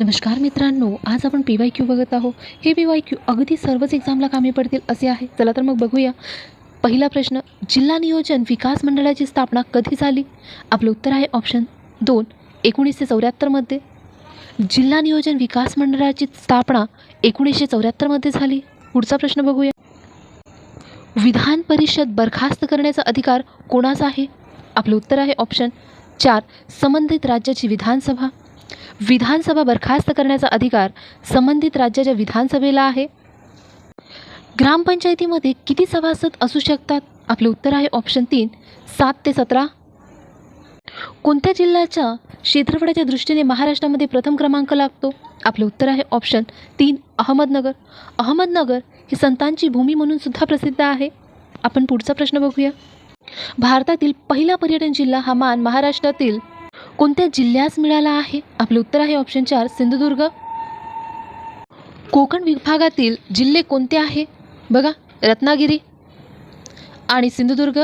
नमस्कार मित्रांनो आज आपण पी वाय क्यू बघत आहोत. हे पी वाय क्यू अगदी सर्वच एक्झामला कामी पडतील असे आहे. चला तर मग बघूया. पहिला प्रश्न जिल्हा नियोजन विकास मंडळाची स्थापना कधी झाली? आपलं उत्तर आहे ऑप्शन दोन एकोणीसशे चौऱ्याहत्तरमध्ये जिल्हा नियोजन विकास मंडळाची स्थापना एकोणीसशे चौऱ्याहत्तरमध्ये झाली. पुढचा प्रश्न बघूया. विधान परिषद बरखास्त करण्याचा अधिकार कोणाचा आहे? आपलं उत्तर आहे ऑप्शन चार संबंधित राज्याची विधानसभा. विधानसभा बरखास्त करण्याचा अधिकार संबंधित राज्याच्या विधानसभेला आहे. ग्रामपंचायतीमध्ये किती सभासद असू शकतात? आपले उत्तर आहे ऑप्शन तीन सात ते सतरा. कोणत्या जिल्ह्याच्या क्षेत्रफळाच्या दृष्टीने महाराष्ट्रामध्ये प्रथम क्रमांक लागतो? आपलं उत्तर आहे ऑप्शन तीन अहमदनगर. अहमदनगर ही संतांची भूमी म्हणून सुद्धा प्रसिद्ध आहे. आपण पुढचा प्रश्न बघूया. भारतातील पहिला पर्यटन जिल्हा हा मान महाराष्ट्रातील कोणत्या जिल्ह्यास मिळाला आहे? आपले उत्तर आहे ऑप्शन चार सिंधुदुर्ग. कोकण विभागातील जिल्हे कोणते आहे? बघा रत्नागिरी आणि सिंधुदुर्ग.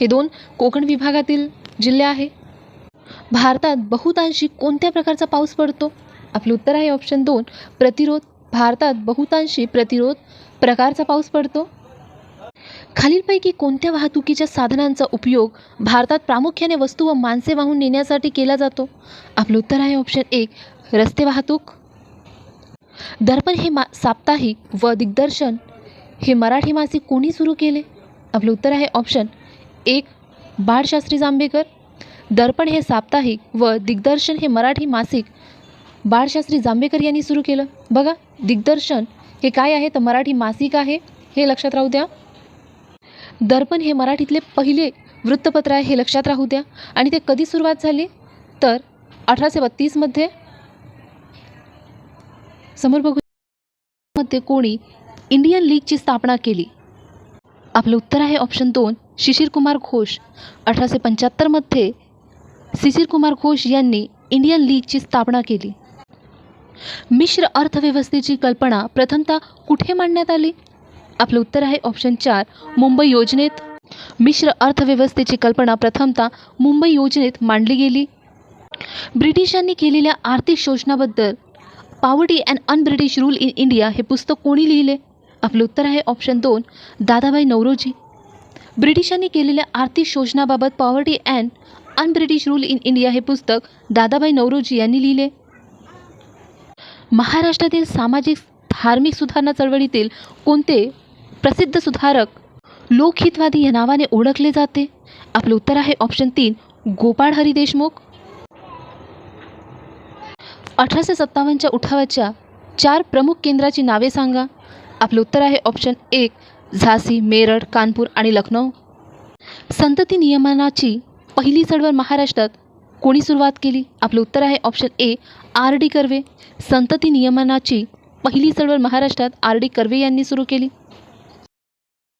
हे दोन कोकण विभागातील जिल्हे आहे. भारतात बहुतांशी कोणत्या प्रकारचा पाऊस पडतो? आपलं उत्तर आहे ऑप्शन दोन प्रतिरोध. भारतात बहुतांशी प्रतिरोध प्रकारचा पाऊस पडतो. खालीलपैकी कोणत्या वाहतुकीच्या साधनांचा उपयोग भारतात प्रामुख्याने वस्तू व माणसे वाहून नेण्यासाठी केला जातो? आपलं उत्तर आहे ऑप्शन एक रस्ते वाहतूक. दर्पण हे मा साप्ताहिक व दिग्दर्शन. हे मराठी मासिक कोणी सुरू केले? आपलं उत्तर आहे ऑप्शन एक बाळशास्त्री जांभेकर. दर्पण हे साप्ताहिक व दिग्दर्शन हे मराठी मासिक बाळशास्त्री जांभेकर यांनी सुरू केलं. बघा दिग्दर्शन हे काय आहे? तर मराठी मासिक आहे. हे लक्षात राहू द्या. दर्पण हे मराठीतले पहिले वृत्तपत्र आहे हे लक्षात राहू द्या. आणि ते कधी सुरुवात झाली? तर अठराशे बत्तीसमध्ये समोर बघू मध्ये कोणी इंडियन लीगची स्थापना केली. आपलं उत्तर आहे ऑप्शन दोन शिशिर कुमार घोष. अठराशे पंच्याहत्तरमध्ये शिशिर कुमार घोष यांनी इंडियन लीगची स्थापना केली. मिश्र अर्थव्यवस्थेची कल्पना प्रथमतः कुठे मांडण्यात आली? आपलं उत्तर आहे ऑप्शन चार मुंबई योजनेत मिश्र अर्थव्यवस्थेची कल्पना प्रथमतः मुंबई योजनेत मांडली गेली. ब्रिटिशांनी केलेल्या आर्थिक शोषणाबद्दल poverty and un-British rule in India हे पुस्तक कोणी लिहिले? आपलं उत्तर आहे ऑप्शन दोन दादाबाई नवरोजी. ब्रिटिशांनी केलेल्या आर्थिक शोषणाबाबत poverty and un-British rule in India हे पुस्तक दादाबाई नवरोजी यांनी लिहिले. महाराष्ट्रातील सामाजिक धार्मिक सुधारणा चळवळीतील कोणते प्रसिद्ध सुधारक. लोकहितवादी या नावाने ओळखले जाते. आपलं उत्तर आहे ऑप्शन तीन गोपाळ हरी देशमुख. अठराशे सत्तावन्नच्या उठावाच्या चार प्रमुख केंद्राची नावे सांगा. आपलं उत्तर आहे ऑप्शन एक झाशी मेरठ कानपूर आणि लखनौ. संतती नियमनाची पहिली चळवळ महाराष्ट्रात कोणी सुरुवात केली? आपलं उत्तर आहे option A R D Karve. संतती नियमनाची पहिली चळवळ महाराष्ट्रात आर डी कर्वे यांनी सुरू केली.